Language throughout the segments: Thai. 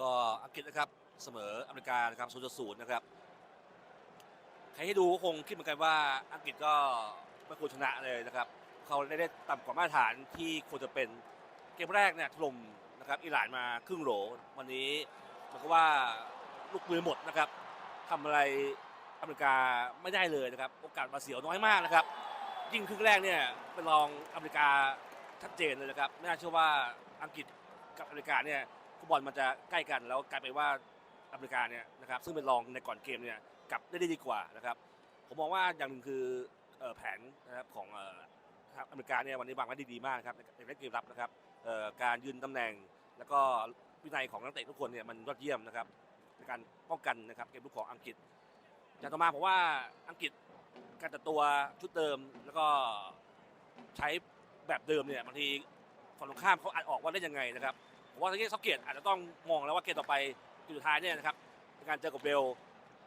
ก็อังกฤษนะครับเสมออเมริกานะครับ0.0นศูนย์นะครับใครให้ดูก็คงคิดเหมือนกันว่าอังกฤษก็ไม่ควรชนะเลยนะครับเขาได้ได้ต่ำกว่ามาตรฐานที่ควรจะเป็นเกมแรกเนี่ยถล่มนะครับอิหร่านมาครึ่งโหลวันนี้มันก็ว่าลูกมือหมดนะครับทำอะไรอเมริกาไม่ได้เลยนะครับโอกาสมาเสียวน้อยมากนะครับ ยิ่งครึ่งแรกเนี่ยเป็นรองอเมริกาชัดเจนเลยนะครับไม่น่าเชื่อว่าอังกฤษกับอเมริกาเนี่ย ฟุตบอลมันจะใกล้กันแล้วกลายเป็นว่าอเมริกาเนี่ยนะครับซึ่งเป็นรองในก่อนเกมเนี่ยกลับได้ดีกว่านะครับผมมองว่าอย่างหนึ่งคือแผนนะครับของอเมริกาเนี่ยวันนี้วางไว้ดีๆมากครับในเล่นเกมรับนะครับการยืนตำแหน่ง แล้วก็วินัยของนักเตะทุกคนเนี่ยมันยอดเยี่ยมนะครับในการป้องกันนะครับเกมลุกของอังกฤษอย่างต่อมาผมว่าอังกฤษการจัดตัวชุดเดิมแล้วก็ใช้แบบเดิมเนี่ยบางทีฝั่งตรงข้ามเขาอาจออกว่าได้ยังไงนะครับ ผมว่าทางนี้ซักเกตอาจจะต้องมองแล้วว่าเกมต่อไปเกมสุดท้ายเนี่ยนะครับในการเจอกับเบล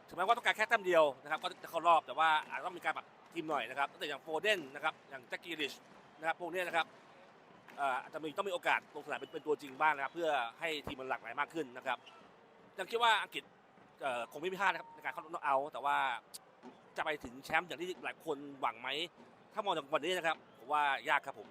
ถึงแม้ว่าต้องการแค่แต้มเดียวนะครับก็จะเข้ารอบแต่ว่าอาจจะต้องมีการปรับทีมหน่อยนะครับตั้งแต่อย่างโฟเดนนะครับอย่างแจ็คกี้ริชนะครับพวกเนี้ยนะครับอาจจะมีต้องมีโอกาสลงสนามเป็นตัวจริงบ้างนะครับ เพื่อให้ทีมมันหลากหลายมากขึ้นนะครับยังคิดว่าอังกฤษคงไม่พลาดนะครับในการเข้ารอบเอาท์แต่ว่าจะไปถึงแชมป์อย่างที่หลายคนหวังไหม ถ้ามองจากวันนี้นะครับผมว่ายากครับผม